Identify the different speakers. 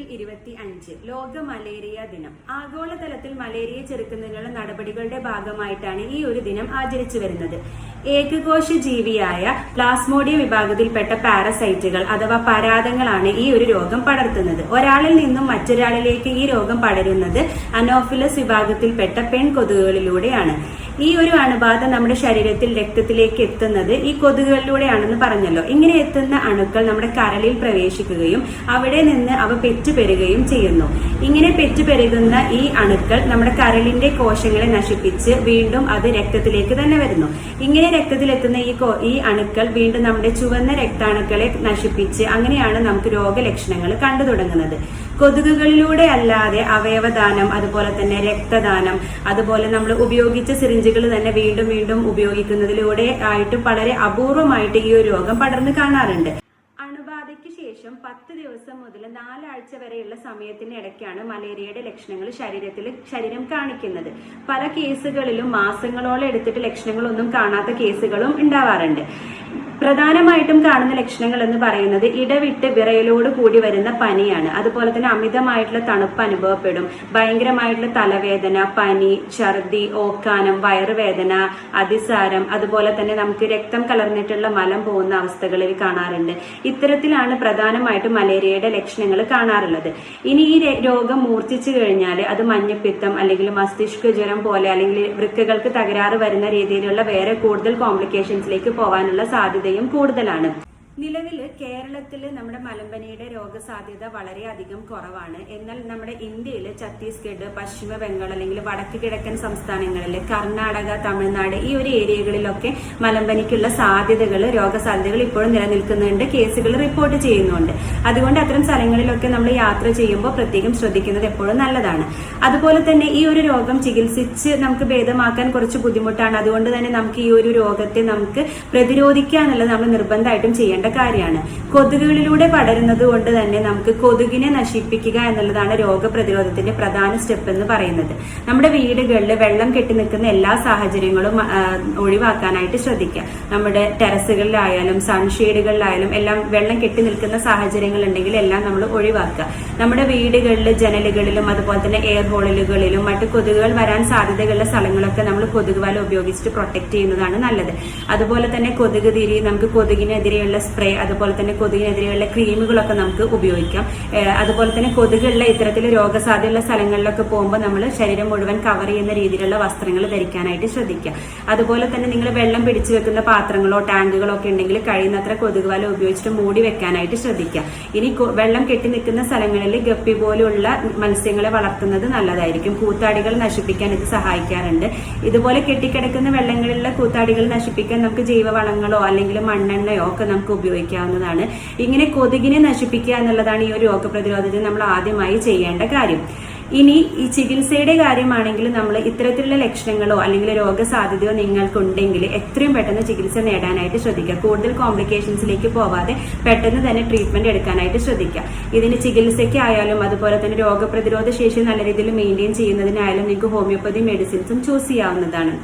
Speaker 1: April ഇരുപത്തി അഞ്ച് ലോക മലേറിയ ദിനം. ആഗോളതലത്തിൽ മലേറിയ ചെറുക്കുന്നതിനുള്ള നടപടികളുടെ ഭാഗമായിട്ടാണ് ഈ ഒരു ദിനം ആചരിച്ചു വരുന്നത്. ഏകകോശ ജീവിയായ പ്ലാസ്മോഡിയ വിഭാഗത്തിൽപ്പെട്ട പാരസൈറ്റുകൾ അഥവാ പരാതങ്ങളാണ് ഈ ഒരു രോഗം പടർത്തുന്നത്. ഒരാളിൽ നിന്നും മറ്റൊരാളിലേക്ക് ഈ രോഗം പടരുന്നത് അനോഫിലസ് വിഭാഗത്തിൽപ്പെട്ട പെൺകൊതുകുകളിലൂടെയാണ്. ഈ ഒരു അണുബാധ നമ്മുടെ ശരീരത്തിൽ രക്തത്തിലേക്ക് എത്തുന്നത് ഈ കൊതുകുകളിലൂടെയാണെന്ന് പറഞ്ഞല്ലോ. ഇങ്ങനെ എത്തുന്ന അണുക്കൾ നമ്മുടെ കരളിൽ പ്രവേശിക്കുകയും അവിടെ നിന്ന് അവ പെറ്റുപെരുകയും ചെയ്യുന്നു. ഇങ്ങനെ പെറ്റുപെരുകുന്ന ഈ അണുക്കൾ നമ്മുടെ കരളിന്റെ കോശങ്ങളെ നശിപ്പിച്ച് വീണ്ടും അത് രക്തത്തിലേക്ക് തന്നെ വരുന്നു. ഇങ്ങനെ രക്തത്തിലെത്തുന്ന ഈ ഈ അണുക്കൾ വീണ്ടും നമ്മുടെ ചുവന്ന രക്താണുക്കളെ നശിപ്പിച്ച് അങ്ങനെയാണ് നമുക്ക് രോഗലക്ഷണങ്ങൾ കണ്ടു തുടങ്ങുന്നത്. കൊതുകുകളിലൂടെ അല്ലാതെ അവയവദാനം അതുപോലെ തന്നെ രക്തദാനം അതുപോലെ നമ്മൾ ഉപയോഗിച്ച സിറിഞ്ചുകൾ തന്നെ വീണ്ടും വീണ്ടും ഉപയോഗിക്കുന്നതിലൂടെ ആയിട്ട് വളരെ അപൂർവമായിട്ട് ഈ ഒരു രോഗം പടർന്നു കാണാറുണ്ട്. അണുബാധയ്ക്ക് ശേഷം പത്ത് ദിവസം മുതൽ നാലാഴ്ച വരെയുള്ള സമയത്തിന് ഇടയ്ക്കാണ് മലേറിയയുടെ ലക്ഷണങ്ങൾ ശരീരത്തിൽ ശരീരം കാണിക്കുന്നത്. പല കേസുകളിലും മാസങ്ങളോളം എടുത്തിട്ട് ലക്ഷണങ്ങളൊന്നും കാണാത്ത കേസുകളും ഉണ്ടാവാറുണ്ട്. പ്രധാനമായിട്ടും കാണുന്ന ലക്ഷണങ്ങൾ എന്ന് പറയുന്നത് ഇടവിട്ട് വിറയലോട് കൂടി വരുന്ന പനിയാണ്. അതുപോലെ തന്നെ അമിതമായിട്ടുള്ള തണുപ്പ് അനുഭവപ്പെടും. ഭയങ്കരമായിട്ടുള്ള തലവേദന പനി ഛർദി ഓക്കാനം വയറുവേദന അതിസാരം അതുപോലെ തന്നെ നമുക്ക് രക്തം കലർന്നിട്ടുള്ള മലം പോകുന്ന അവസ്ഥകളിൽ കാണാറുണ്ട്. ഇത്തരത്തിലാണ് പ്രധാനമായിട്ടും മലേറിയയുടെ ലക്ഷണങ്ങൾ കാണാറുള്ളത്. ഇനി ഈ രോഗം മൂർച്ഛിച്ചു കഴിഞ്ഞാൽ അത് മഞ്ഞപ്പിത്തം അല്ലെങ്കിൽ മസ്തിഷ്ക ജ്വരം പോലെ അല്ലെങ്കിൽ വൃക്കകൾക്ക് തകരാറ് വരുന്ന രീതിയിലുള്ള വേറെ കൂടുതൽ കോംപ്ലിക്കേഷൻസിലേക്ക് പോകാനുള്ള സാധ്യതയും കൂടുതലാണ് നിലവിൽ കേരളത്തിൽ നമ്മുടെ മലമ്പനിയുടെ രോഗസാധ്യത വളരെയധികം കുറവാണ്. എന്നാൽ നമ്മുടെ ഇന്ത്യയിൽ ഛത്തീസ്ഗഡ് പശ്ചിമ ബംഗാൾ അല്ലെങ്കിൽ വടക്ക് കിഴക്കൻ സംസ്ഥാനങ്ങളിൽ കർണാടക തമിഴ്നാട് ഈ ഒരു ഏരിയകളിലൊക്കെ മലമ്പനിക്കുള്ള സാധ്യതകൾ രോഗസാധ്യതകൾ ഇപ്പോഴും നിലനിൽക്കുന്നുണ്ട്. കേസുകൾ റിപ്പോർട്ട് ചെയ്യുന്നുണ്ട്. അതുകൊണ്ട് അത്തരം സ്ഥലങ്ങളിലൊക്കെ നമ്മൾ യാത്ര ചെയ്യുമ്പോൾ പ്രത്യേകം ശ്രദ്ധിക്കുന്നത് എപ്പോഴും നല്ലതാണ്. അതുപോലെ തന്നെ ഈ ഒരു രോഗം ചികിത്സിച്ച് നമുക്ക് ഭേദമാക്കാൻ കുറച്ച് ബുദ്ധിമുട്ടാണ്. അതുകൊണ്ട് തന്നെ നമുക്ക് ഈ ഒരു രോഗത്തെ നമുക്ക് പ്രതിരോധിക്കുക നമ്മൾ നിർബന്ധമായിട്ടും ചെയ്യേണ്ട കാര്യമാണ്. കൊതുകുകളിലൂടെ പടരുന്നത് കൊണ്ട് തന്നെ നമുക്ക് കൊതുകിനെ നശിപ്പിക്കുക എന്നുള്ളതാണ് രോഗപ്രതിരോധത്തിന്റെ പ്രധാന സ്റ്റെപ്പ് എന്ന് പറയുന്നത്. നമ്മുടെ വീടുകളിൽ വെള്ളം കെട്ടി നിൽക്കുന്ന എല്ലാ സാഹചര്യങ്ങളും ഒഴിവാക്കാനായിട്ട് ശ്രദ്ധിക്കുക. നമ്മുടെ ടെറസുകളിലായാലും സൺഷെയ്ഡുകളിലായാലും എല്ലാം വെള്ളം കെട്ടി നിൽക്കുന്ന സാഹചര്യങ്ങൾ ഉണ്ടെങ്കിൽ എല്ലാം നമ്മൾ ഒഴിവാക്കുക. നമ്മുടെ വീടുകളിൽ ജനലുകളിലും അതുപോലെ തന്നെ എയർ ഹോളുകളിലും മറ്റു കൊതുകുകൾ വരാൻ സാധ്യതയുള്ള സ്ഥലങ്ങളൊക്കെ നമ്മൾ കൊതുക് ഉപയോഗിച്ചിട്ട് പ്രൊട്ടക്ട് ചെയ്യുന്നതാണ് നല്ലത്. അതുപോലെ തന്നെ കൊതുക് തിരി നമുക്ക് കൊതുകിനെതിരെയുള്ള സ്പ്രേ അതുപോലെ തന്നെ കൊതുകിനെതിരെയുള്ള ക്രീമുകളൊക്കെ നമുക്ക് ഉപയോഗിക്കാം. അതുപോലെ തന്നെ കൊതുകുള്ള ഇത്തരത്തിൽ രോഗസാധ്യതയുള്ള സ്ഥലങ്ങളിലൊക്കെ പോകുമ്പോൾ നമ്മൾ ശരീരം മുഴുവൻ കവർ ചെയ്യുന്ന രീതിയിലുള്ള വസ്ത്രങ്ങൾ ധരിക്കാനായിട്ട് ശ്രദ്ധിക്കുക. അതുപോലെ തന്നെ നിങ്ങൾ വെള്ളം പിടിച്ചു വെക്കുന്ന പാത്രങ്ങളോ ടാങ്കുകളോ ഒക്കെ ഉണ്ടെങ്കിൽ കഴിയുന്നത്ര കൊതുക് വല ഉപയോഗിച്ചിട്ട് മൂടി വെക്കാനായിട്ട് ശ്രദ്ധിക്കുക. ഇനി വെള്ളം കെട്ടി നിൽക്കുന്ന സ്ഥലങ്ങളിൽ ഗപ്പി പോലുള്ള മത്സ്യങ്ങളെ വളർത്തുന്നത് നല്ലതായിരിക്കും. കൂത്താടികൾ നശിപ്പിക്കാൻ ഇത് സഹായിക്കാറുണ്ട്. ഇതുപോലെ കെട്ടിക്കിടക്കുന്ന വെള്ളങ്ങളിലുള്ള കൂത്താടികൾ നശിപ്പിക്കാൻ നമുക്ക് ജൈവവളങ്ങളോ അല്ലെങ്കിൽ മണ്ണെണ്ണയോ ഒക്കെ നമുക്ക് ഉപയോഗിക്കാവുന്നതാണ്. ഇങ്ങനെ കൊതുകിനെ നശിപ്പിക്കുക എന്നുള്ളതാണ് ഈ ഒരു രോഗപ്രതിരോധത്തിൽ നമ്മൾ ആദ്യമായി ചെയ്യേണ്ട കാര്യം. ഇനി ഈ ചികിത്സയുടെ കാര്യമാണെങ്കിൽ നമ്മൾ ഇത്തരത്തിലുള്ള ലക്ഷണങ്ങളോ അല്ലെങ്കിൽ രോഗസാധ്യതയോ നിങ്ങൾക്കുണ്ടെങ്കിൽ എത്രയും പെട്ടെന്ന് ചികിത്സ നേടാനായിട്ട് ശ്രദ്ധിക്കുക. കൂടുതൽ കോംപ്ലിക്കേഷൻസിലേക്ക് പോവാതെ പെട്ടെന്ന് തന്നെ ട്രീറ്റ്മെന്റ് എടുക്കാനായിട്ട് ശ്രദ്ധിക്കുക. ഇതിന് ചികിത്സയ്ക്കായാലും അതുപോലെ തന്നെ രോഗപ്രതിരോധ ശേഷി നല്ല രീതിയിൽ മെയിന്റെയിൻ ചെയ്യുന്നതിനായാലും നിങ്ങൾക്ക് ഹോമിയോപ്പതി മെഡിസിൻസും ചൂസ് ചെയ്യാവുന്നതാണ്.